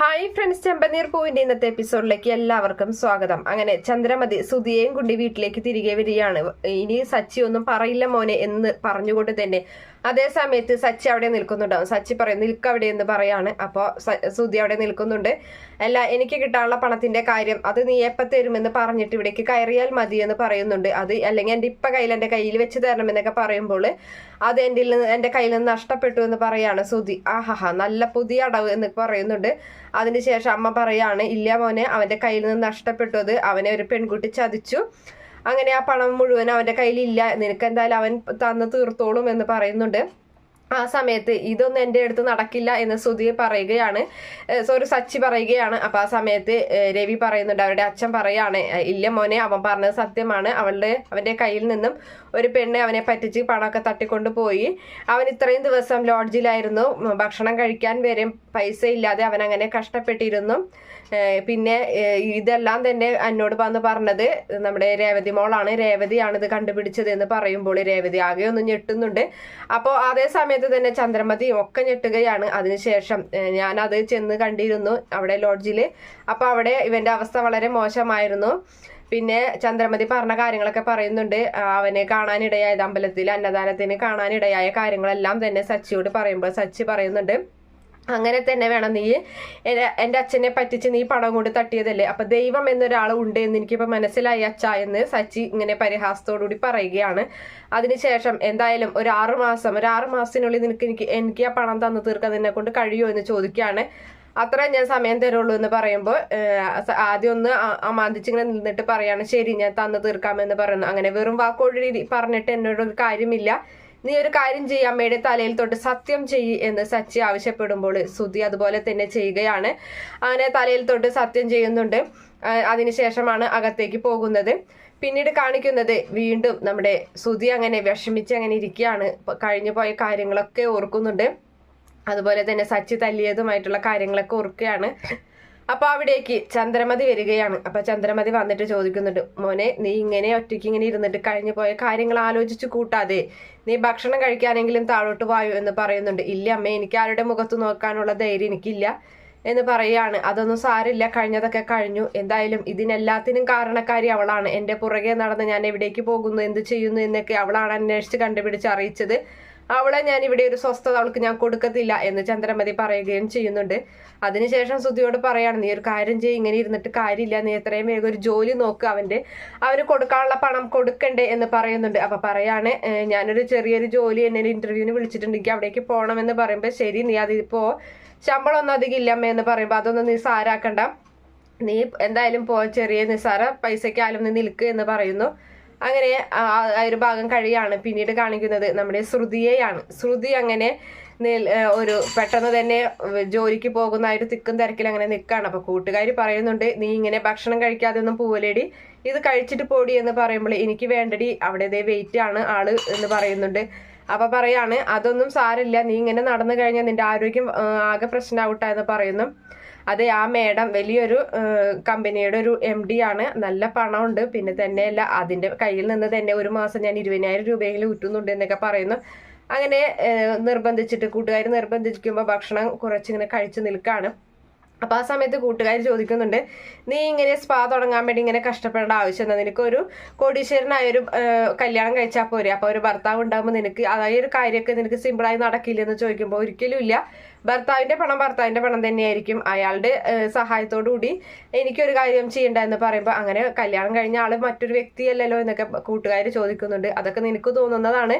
Hi friends ചെമ്പനീർ പൂവിന്റെ ഇന്നത്തെ എപ്പിസോഡിലേക്ക് എല്ലാവർക്കും സ്വാഗതം. അങ്ങനെ ചന്ദ്രമതി സുധിയെയും കുണ്ടി വീട്ടിലേക്ക് തിരികെ വരികയാണ്. ഇനി സച്ചി ഒന്നും പറയില്ല മോനെ എന്ന് പറഞ്ഞുകൊണ്ട് തന്നെ അതേ സമയത്ത് സച്ചി അവിടെ നിൽക്കുന്നുണ്ടാവും സച്ചി പറയും നിൽക്ക് അവിടെ എന്ന് പറയാണ്. അപ്പോൾ സുധി അവിടെ നിൽക്കുന്നുണ്ട്. അല്ല എനിക്ക് കിട്ടാനുള്ള പണത്തിന്റെ കാര്യം അത് നീ എപ്പം തരുമെന്ന് പറഞ്ഞിട്ട് ഇവിടേക്ക് കയറിയാൽ മതി എന്ന് പറയുന്നുണ്ട്. അത് അല്ലെങ്കിൽ എന്റെ ഇപ്പം കയ്യിൽ എന്റെ കയ്യിൽ വെച്ച് തരണമെന്നൊക്കെ പറയുമ്പോൾ അത് എന്റെ എന്റെ കയ്യിൽ നിന്ന് നഷ്ടപ്പെട്ടു എന്ന് പറയാണ് സുധി. ആഹാ നല്ല പുതിയ അടവ് എന്ന് പറയുന്നുണ്ട്. അതിനുശേഷം അമ്മ പറയാണ് ഇല്ല മോനെ അവന്റെ കയ്യിൽ നിന്ന് നഷ്ടപ്പെട്ടു. അത് അവനെ ഒരു പെൺകുട്ടി ചതിച്ചു. അങ്ങനെ ആ പണം മുഴുവൻ അവന്റെ കയ്യിലില്ല. നിനക്ക് എന്തായാലും അവൻ തന്ന് തീർത്തോളും എന്ന് പറയുന്നുണ്ട്. ആ സമയത്ത് ഇതൊന്നും എന്റെ അടുത്ത് നടക്കില്ല എന്ന് സുധി പറയുകയാണ്. സോറി സച്ചി പറയുകയാണ്. അപ്പൊ ആ സമയത്ത് രവി പറയുന്നുണ്ട് അവരുടെ അച്ഛൻ പറയാണ് ഇല്ല മോനെ അവൻ പറഞ്ഞത് സത്യമാണ്. അവളുടെ അവന്റെ കയ്യിൽ നിന്നും ഒരു പെണ്ണ് അവനെ പറ്റിച്ച് പണമൊക്കെ തട്ടിക്കൊണ്ട് പോയി. അവൻ ഇത്രയും ദിവസം ലോഡ്ജിലായിരുന്നു. ഭക്ഷണം കഴിക്കാൻ വരെ പൈസ ഇല്ലാതെ അവൻ അങ്ങനെ കഷ്ടപ്പെട്ടിരുന്നു. പിന്നെ ഇതെല്ലാം തന്നെ എന്നോട് വന്ന് പറഞ്ഞത് നമ്മുടെ രേവതി മോളാണ്. രേവതിയാണ് ഇത് കണ്ടുപിടിച്ചത് എന്ന് പറയുമ്പോൾ രേവതി ആകെ ഒന്ന് ഞെട്ടുന്നുണ്ട്. അപ്പോൾ അതേ സമയത്ത് തന്നെ ചന്ദ്രമതി ഒക്കെ ഞെട്ടുകയാണ്. അതിനുശേഷം ഞാനത് ചെന്ന് കണ്ടിരുന്നു അവിടെ ലോഡ്ജിൽ അപ്പോൾ അവിടെ ഇവന്റെ അവസ്ഥ വളരെ മോശമായിരുന്നു. പിന്നെ ചന്ദ്രമതി പറഞ്ഞ കാര്യങ്ങളൊക്കെ പറയുന്നുണ്ട്. അവനെ കാണാനിടയായത് അമ്പലത്തിൽ അന്നദാനത്തിന് കാണാനിടയായ കാര്യങ്ങളെല്ലാം തന്നെ സച്ചിയോട് പറയുമ്പോൾ സച്ചി പറയുന്നുണ്ട്. അങ്ങനെ തന്നെ വേണം നീ എന്റെ അച്ഛനെ പറ്റിച്ച് നീ പണം കൊണ്ട് തട്ടിയതല്ലേ? അപ്പൊ ദൈവം എന്നൊരാൾ ഉണ്ട് എന്ന് എനിക്കിപ്പോ മനസ്സിലായി അച്ഛ എന്ന് സച്ചി ഇങ്ങനെ പരിഹാസത്തോടുകൂടി പറയുകയാണ്. അതിനുശേഷം എന്തായാലും ഒരു ആറു മാസം ഒരു ആറു മാസത്തിനുള്ളിൽ നിനക്ക് എനിക്ക് എനിക്ക് ആ പണം തന്നു തീർക്കാൻ നിന്നെ കൊണ്ട് കഴിയുമോ എന്ന് ചോദിക്കുകയാണ്. അത്ര ഞാൻ സമയം തരുള്ളൂ എന്ന് പറയുമ്പോൾ ആദ്യം ഒന്ന് അമാന്തിച്ചിങ്ങനെ നിന്നിട്ട് പറയാണ് ശരി ഞാൻ തന്നു തീർക്കാമെന്ന് പറയുന്നു. അങ്ങനെ വെറും വാക്കോടി പറഞ്ഞിട്ട് എന്നോട് ഒരു കാര്യമില്ല. നീ ഒരു കാര്യം ചെയ്യ അമ്മയുടെ തലയിൽ തൊട്ട് സത്യം ചെയ്യ് എന്ന് സച്ചി ആവശ്യപ്പെടുമ്പോൾ സുധി അതുപോലെ തന്നെ ചെയ്യുകയാണ്. അങ്ങനെ തലയിൽ തൊട്ട് സത്യം ചെയ്യുന്നുണ്ട്. അതിനുശേഷമാണ് അകത്തേക്ക് പോകുന്നത്. പിന്നീട് കാണിക്കുന്നത് വീണ്ടും നമ്മുടെ സുധി അങ്ങനെ വിഷമിച്ച് അങ്ങനെ ഇരിക്കുകയാണ്. കഴിഞ്ഞു പോയ കാര്യങ്ങളൊക്കെ ഓർക്കുന്നുണ്ട്. അതുപോലെ തന്നെ സച്ചി തല്ലിയതുമായിട്ടുള്ള കാര്യങ്ങളൊക്കെ ഓർക്കുകയാണ്. അപ്പൊ അവിടേക്ക് ചന്ദ്രമതി വരികയാണ്. അപ്പൊ ചന്ദ്രമതി വന്നിട്ട് ചോദിക്കുന്നുണ്ട് മോനെ നീ ഇങ്ങനെ ഒറ്റയ്ക്ക് ഇങ്ങനെ ഇരുന്നിട്ട് കഴിഞ്ഞു പോയ കാര്യങ്ങൾ ആലോചിച്ച് കൂട്ടാതെ നീ ഭക്ഷണം കഴിക്കാനെങ്കിലും താഴോട്ട് വായു? എന്ന് പറയുന്നുണ്ട്. ഇല്ല അമ്മേ എനിക്ക് ആരുടെ മുഖത്ത് നോക്കാനുള്ള ധൈര്യം എനിക്കില്ല എന്ന് പറയാണ് അതൊന്നും സാരില്ല കഴിഞ്ഞതൊക്കെ കഴിഞ്ഞു. എന്തായാലും ഇതിനെല്ലാത്തിനും കാരണക്കാരി അവളാണ്. എന്റെ പുറകെ നടന്ന് ഞാൻ എവിടേക്ക് പോകുന്നു എന്ത് ചെയ്യുന്നു എന്നൊക്കെ അവളാണ് അന്വേഷിച്ച് കണ്ടുപിടിച്ച് അറിയിച്ചത്. അവളെ ഞാൻ ഇവിടെ ഒരു സ്വസ്ഥത അവൾക്ക് ഞാൻ കൊടുക്കത്തില്ല എന്ന് ചന്ദ്രമതി പറയുകയും ചെയ്യുന്നുണ്ട്. അതിനുശേഷം സുധിയോട് പറയാണ് നീ ഒരു കാര്യം ചെയ്യും ഇങ്ങനെ ഇരുന്നിട്ട് കാര്യമില്ല. നീ എത്രയും വേഗം ഒരു ജോലി നോക്ക്. അവന്റെ അവന് കൊടുക്കാനുള്ള പണം കൊടുക്കണ്ടേ എന്ന് പറയുന്നുണ്ട്. അപ്പൊ പറയാണ് "ഏഹ് ഞാനൊരു ചെറിയൊരു ജോലി എന്നെ ഇന്റർവ്യൂവിന് ഇന്റർവ്യൂവിന് വിളിച്ചിട്ടുണ്ട് എനിക്ക് അവിടേക്ക് പോകണമെന്ന് പറയുമ്പോൾ ശരി നീ അതിപ്പോ ശമ്പളം ഒന്നും അധികം ഇല്ലമ്മ എന്ന് പറയുമ്പോൾ അതൊന്നും നീ സാരാക്കണ്ട. നീ എന്തായാലും പോ ചെറിയ നിസ്സാര പൈസക്കാലും നീ നിൽക്കുക എന്ന് പറയുന്നു. അങ്ങനെ ആ ഒരു ഭാഗം കഴിയാണ് പിന്നീട് കാണിക്കുന്നത് നമ്മുടെ ശ്രുതിയെയാണ്. ശ്രുതി അങ്ങനെ ഒരു പെട്ടെന്ന് തന്നെ ജോലിക്ക് പോകുന്ന ഒരു തിക്കും തിരക്കിൽ അങ്ങനെ നിൽക്കുകയാണ്. അപ്പോൾ കൂട്ടുകാർ പറയുന്നുണ്ട് നീ ഇങ്ങനെ ഭക്ഷണം കഴിക്കാതെ ഒന്നും പോവലേടി ഇത് കഴിച്ചിട്ട് പോടി എന്ന് പറയുമ്പോൾ എനിക്ക് വേണ്ടടി അവിടെ ദേ വെയിറ്റ് ആണ് ആൾ എന്ന് പറയുന്നുണ്ട്. അപ്പൊ പറയാണ് അതൊന്നും സാരില്ല നീ ഇങ്ങനെ നടന്നു കഴിഞ്ഞാൽ നിന്റെ ആരോഗ്യം ആകെ പ്രശ്നമാവട്ടെ എന്ന് പറയുന്നു. അതെ ആ മേഡം വലിയൊരു കമ്പനിയുടെ ഒരു എം ഡി ആണ്. നല്ല പണമുണ്ട്. പിന്നെ തന്നെയല്ല അതിന്റെ കയ്യിൽ നിന്ന് തന്നെ ഒരു മാസം ഞാൻ ഇരുപതിനായിരം രൂപയെങ്കിലും ഊറ്റുന്നുണ്ട് എന്നൊക്കെ പറയുന്നു. അങ്ങനെ നിർബന്ധിച്ചിട്ട് കൂട്ടുകാർ നിർബന്ധിക്കുമ്പോൾ ഭക്ഷണം കുറച്ചിങ്ങനെ കഴിച്ചു നിൽക്കാണ്. അപ്പൊ ആ സമയത്ത് കൂട്ടുകാർ ചോദിക്കുന്നുണ്ട് നീ ഇങ്ങനെ സ്പാ തുടങ്ങാൻ വേണ്ടി ഇങ്ങനെ കഷ്ടപ്പെടേണ്ട ആവശ്യം എന്താ? നിനക്കൊരു കോടീശ്വരനായ ഒരു കല്യാണം കഴിച്ചാൽ പോരെ. അപ്പൊ ഒരു ഭർത്താവ് ഉണ്ടാകുമ്പോൾ നിനക്ക് അതായത് ഒരു കാര്യമൊക്കെ നിനക്ക് സിമ്പിളായി നടക്കില്ലെന്ന് ചോദിക്കുമ്പോൾ ഒരിക്കലും ഇല്ല. ഭർത്താവിന്റെ പണം ഭർത്താവിന്റെ പണം തന്നെയായിരിക്കും. അയാളുടെ സഹായത്തോടു കൂടി എനിക്കൊരു കാര്യം ചെയ്യണ്ട എന്ന് പറയുമ്പോൾ അങ്ങനെ കല്യാണം കഴിഞ്ഞ ആൾ മറ്റൊരു വ്യക്തിയല്ലല്ലോ എന്നൊക്കെ കൂട്ടുകാർ ചോദിക്കുന്നുണ്ട്. അതൊക്കെ നിനക്ക് തോന്നുന്നതാണ്.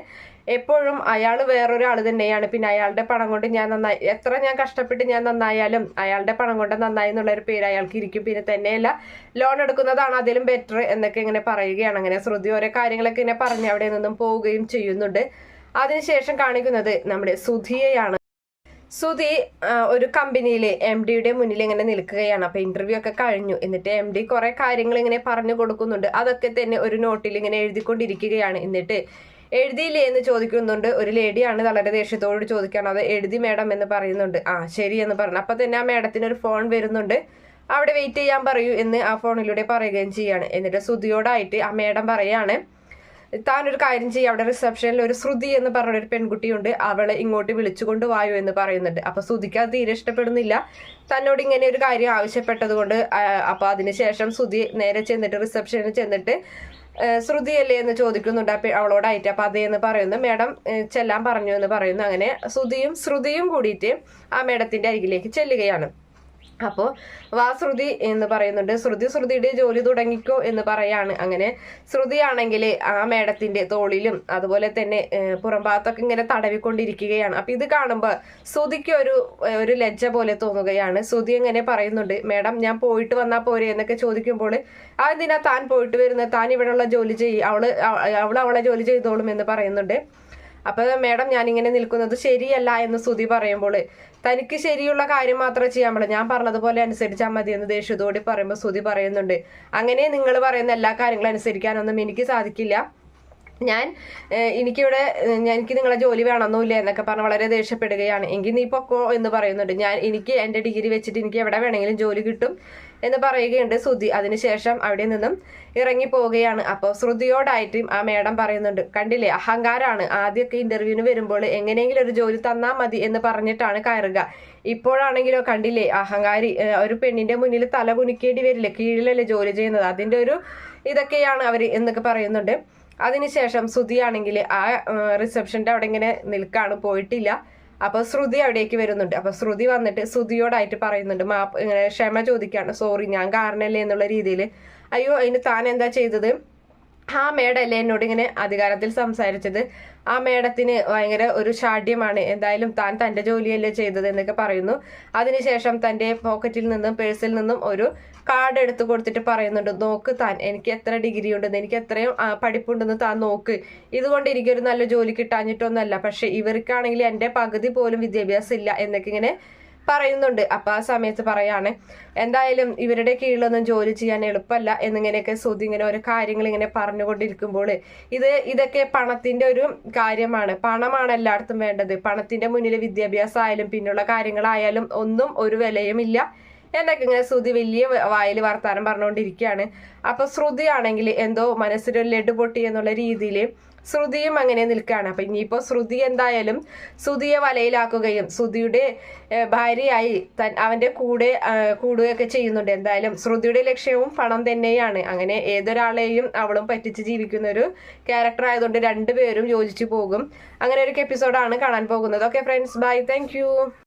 എപ്പോഴും അയാൾ വേറൊരാൾ തന്നെയാണ്. പിന്നെ അയാളുടെ പണം കൊണ്ട് ഞാൻ നന്നായി എത്ര ഞാൻ കഷ്ടപ്പെട്ട് ഞാൻ നന്നായാലും അയാളുടെ പണം കൊണ്ട് നന്നായി എന്നുള്ള ഒരു പേര് അയാൾക്ക് ഇരിക്കും. പിന്നെ തന്നെയല്ല ലോൺ എടുക്കുന്നതാണ് അതിലും ബെറ്റർ എന്നൊക്കെ ഇങ്ങനെ പറയുകയാണ്. അങ്ങനെ ശ്രുതി ഓരോ കാര്യങ്ങളൊക്കെ ഇങ്ങനെ പറഞ്ഞ് അവിടെ നിന്നും പോവുകയും ചെയ്യുന്നുണ്ട്. അതിനുശേഷം കാണിക്കുന്നത് നമ്മുടെ സുധിയെയാണ്. സുധി ഒരു കമ്പനിയിലെ എം ഡിയുടെ മുന്നിൽ ഇങ്ങനെ നിൽക്കുകയാണ്. അപ്പൊ ഇന്റർവ്യൂ ഒക്കെ കഴിഞ്ഞു. എന്നിട്ട് എം ഡി കുറെ കാര്യങ്ങൾ ഇങ്ങനെ പറഞ്ഞു കൊടുക്കുന്നുണ്ട്. അതൊക്കെ തന്നെ ഒരു നോട്ടിൽ ഇങ്ങനെ എഴുതിക്കൊണ്ടിരിക്കുകയാണ്. എന്നിട്ട് എഴുതിയില്ലേ എന്ന് ചോദിക്കുന്നുണ്ട്. ഒരു ലേഡിയാണ് വളരെ ദേഷ്യത്തോട് ചോദിക്കുകയാണ്. അത് എഴുതി മേഡം എന്ന് പറയുന്നുണ്ട്. ആ ശരി എന്ന് പറഞ്ഞു. അപ്പം തന്നെ ആ മേഡത്തിന് ഒരു ഫോൺ വരുന്നുണ്ട്. അവിടെ വെയിറ്റ് ചെയ്യാൻ പറയൂ എന്ന് ആ ഫോണിലൂടെ പറയുകയും ചെയ്യാണ്. എന്നിട്ട് ശ്രുതിയോടായിട്ട് ആ മേഡം പറയാണ് താനൊരു കാര്യം ചെയ്യും. അവിടെ റിസപ്ഷനിൽ ഒരു ശ്രുതി എന്ന് പറഞ്ഞ ഒരു പെൺകുട്ടിയുണ്ട്. അവളെ ഇങ്ങോട്ട് വിളിച്ചുകൊണ്ട് വായോ എന്ന് പറയുന്നുണ്ട്. അപ്പൊ ശ്രുതിക്ക് അത് തീരെ ഇഷ്ടപ്പെടുന്നില്ല. തന്നോട് ഇങ്ങനെ ഒരു കാര്യം ആവശ്യപ്പെട്ടതുകൊണ്ട് അപ്പോൾ അപ്പൊ അതിനുശേഷം ശ്രുതി നേരെ ചെന്നിട്ട് റിസപ്ഷനിൽ ചെന്നിട്ട് ശ്രുതിയല്ലേ എന്ന് ചോദിക്കുന്നുണ്ട് അവളോടായിട്ട്. അപ്പൊ അതേന്ന് പറയുന്നു. മേഡം ചെല്ലാൻ പറഞ്ഞു എന്ന് പറയുന്നു. അങ്ങനെ ശ്രുതിയും ശ്രുതിയും കൂടിയിട്ട് ആ മേഡത്തിന്റെ അരികിലേക്ക് ചെല്ലുകയാണ്. അപ്പോൾ വാ ശ്രുതി എന്ന് പറയുന്നുണ്ട്. ശ്രുതി ശ്രുതിയുടെ ജോലി തുടങ്ങിക്കോ എന്ന് പറയാണ്. അങ്ങനെ ശ്രുതിയാണെങ്കിൽ ആ മേഡത്തിന്റെ തോളിലും അതുപോലെ തന്നെ പുറംഭാഗത്തൊക്കെ പുറം ഭാഗത്തൊക്കെ ഇങ്ങനെ തടവിക്കൊണ്ടിരിക്കുകയാണ്. അപ്പൊ ഇത് കാണുമ്പോൾ ശ്രുതിക്ക് ഒരു ഒരു ലജ്ജ പോലെ തോന്നുകയാണ്. ശ്രുതി ഇങ്ങനെ പറയുന്നുണ്ട് മേഡം ഞാൻ പോയിട്ട് വന്നാൽ പോരെ? എന്നൊക്കെ ചോദിക്കുമ്പോൾ അതെന്തിനാ താൻ പോയിട്ട് വരുന്നത്? താൻ ഇവിടെയുള്ള ജോലി ചെയ്യും. അവൾ അവൾ അവളെ ജോലി ചെയ്തോളും എന്ന് പറയുന്നുണ്ട്. അപ്പൊ മേഡം ഇങ്ങനെ നിൽക്കുന്നത് ശരിയല്ല എന്ന് ശ്രുതി പറയുമ്പോൾ തനിക്ക് ശരിയുള്ള കാര്യം മാത്രമേ ചെയ്യാൻ പാടുള്ളൂ. ഞാൻ പറഞ്ഞതുപോലെ അനുസരിച്ചാൽ മതി എന്ന് ദേഷ്യത്തോടെ പറയുമ്പോൾ ശ്രുതി പറയുന്നുണ്ട്. അങ്ങനെ നിങ്ങൾ പറയുന്ന എല്ലാ കാര്യങ്ങളും അനുസരിക്കാനൊന്നും എനിക്ക് സാധിക്കില്ല. ഞാൻ എനിക്കിവിടെ എനിക്ക് നിങ്ങളെ ജോലി വേണമെന്നില്ല എന്നൊക്കെ പറഞ്ഞ് വളരെ ദേഷ്യപ്പെടുകയാണ്. എങ്കിൽ നീ പൊക്കോ എന്ന് പറയുന്നുണ്ട്. ഞാൻ എനിക്ക് എന്റെ ഡിഗ്രി വെച്ചിട്ട് എനിക്ക് എവിടെ വേണമെങ്കിലും ജോലി കിട്ടും എന്ന് പറയുകയുണ്ട് ശ്രുതി. അതിനുശേഷം അവിടെ നിന്നും ഇറങ്ങി പോവുകയാണ് അപ്പോൾ ശ്രുതിയോടായിട്ടും ആ മേഡം പറയുന്നുണ്ട് കണ്ടില്ലേ അഹങ്കാരാണ്. ആദ്യമൊക്കെ ഇന്റർവ്യൂവിന് വരുമ്പോൾ എങ്ങനെയെങ്കിലും ഒരു ജോലി തന്നാൽ മതി എന്ന് പറഞ്ഞിട്ടാണ് കയറുക. ഇപ്പോഴാണെങ്കിലോ കണ്ടില്ലേ അഹങ്കാരി ഒരു പെണ്ണിന്റെ മുന്നിൽ തല കുനിക്കേണ്ടി വരില്ലേ? കീഴിലല്ലേ ജോലി ചെയ്യുന്നത്? അതിന്റെ ഒരു ഇതൊക്കെയാണ് അവർ എന്നൊക്കെ പറയുന്നുണ്ട്. അതിനുശേഷം ശ്രുതിയാണെങ്കിൽ ആ റിസപ്ഷന്റെ അവിടെ ഇങ്ങനെ നിൽക്കാണ് പോയിട്ടില്ല. അപ്പൊ ശ്രുതി അവിടേക്ക് വരുന്നുണ്ട്. അപ്പൊ ശ്രുതി വന്നിട്ട് ശ്രുതിയോടായിട്ട് പറയുന്നുണ്ട് മാപ്പ് ഇങ്ങനെ ക്ഷമ ചോദിക്കാണ്. സോറി ഞാൻ കാരണല്ലേ? എന്നുള്ള രീതിയിൽ അയ്യോ അതിന് താൻ എന്താ ചെയ്തത്? ആ മേഡല്ലേ എന്നോട് ഇങ്ങനെ അധികാരത്തിൽ സംസാരിച്ചത്? ആ മേഡത്തിന് ഭയങ്കര ഒരു ഷാഢ്യമാണ് എന്തായാലും താൻ തന്റെ ജോലിയല്ലേ ചെയ്തത് എന്നൊക്കെ പറയുന്നു. അതിനുശേഷം തന്റെ പോക്കറ്റിൽ നിന്നും പേഴ്സിൽ നിന്നും ഒരു കാർഡ് എടുത്തു കൊടുത്തിട്ട് പറയുന്നുണ്ട് നോക്ക് താൻ എനിക്ക് എത്ര ഡിഗ്രി ഉണ്ടെന്ന് എനിക്ക് എത്രയും പഠിപ്പുണ്ടെന്ന് താൻ നോക്ക്. ഇതുകൊണ്ട് എനിക്കൊരു നല്ല ജോലി കിട്ടാഞ്ഞിട്ടൊന്നല്ല. പക്ഷെ ഇവർക്കാണെങ്കിൽ എന്റെ പകുതി പോലും വിദ്യാഭ്യാസം ഇല്ല എന്നൊക്കെ ഇങ്ങനെ പറയുന്നുണ്ട്. അപ്പൊ ആ സമയത്ത് പറയാണ് എന്തായാലും ഇവരുടെ കീഴിലൊന്നും ജോലി ചെയ്യാൻ എളുപ്പമല്ല എന്നിങ്ങനെയൊക്കെ സുതി ഇങ്ങനെ ഓരോ കാര്യങ്ങൾ ഇങ്ങനെ പറഞ്ഞുകൊണ്ടിരിക്കുമ്പോൾ ഇത് ഇതൊക്കെ പണത്തിന്റെ ഒരു കാര്യമാണ്. പണമാണ് എല്ലായിടത്തും വേണ്ടത്. പണത്തിന്റെ മുന്നിൽ വിദ്യാഭ്യാസം ആയാലും പിന്നുള്ള കാര്യങ്ങളായാലും ഒന്നും ഒരു വിലയുമില്ല എന്നൊക്കെ ഇങ്ങനെ ശ്രുതി വലിയ വായിൽ വർത്താനം പറഞ്ഞുകൊണ്ടിരിക്കുകയാണ്. അപ്പൊ ശ്രുതി ആണെങ്കിൽ എന്തോ മനസ്സിലൊരു ലഡു പൊട്ടി എന്നുള്ള രീതിയിൽ ശ്രുതിയും അങ്ങനെ നിൽക്കുകയാണ്. അപ്പൊ ഇനിയിപ്പോ ശ്രുതി എന്തായാലും ശ്രുതിയെ വലയിലാക്കുകയും ശ്രുതിയുടെ ഭാര്യയായി തൻ അവന്റെ കൂടെ കൂടുകയൊക്കെ ചെയ്യുന്നുണ്ട്. എന്തായാലും ശ്രുതിയുടെ ലക്ഷ്യവും പണം തന്നെയാണ്. അങ്ങനെ ഏതൊരാളെയും അവളും പറ്റിച്ച് ജീവിക്കുന്ന ഒരു ക്യാരക്ടർ ആയതുകൊണ്ട് രണ്ടുപേരും യോജിച്ചു പോകും. അങ്ങനെ ഒരു എപ്പിസോഡാണ് കാണാൻ പോകുന്നത്. Okay friends bye thank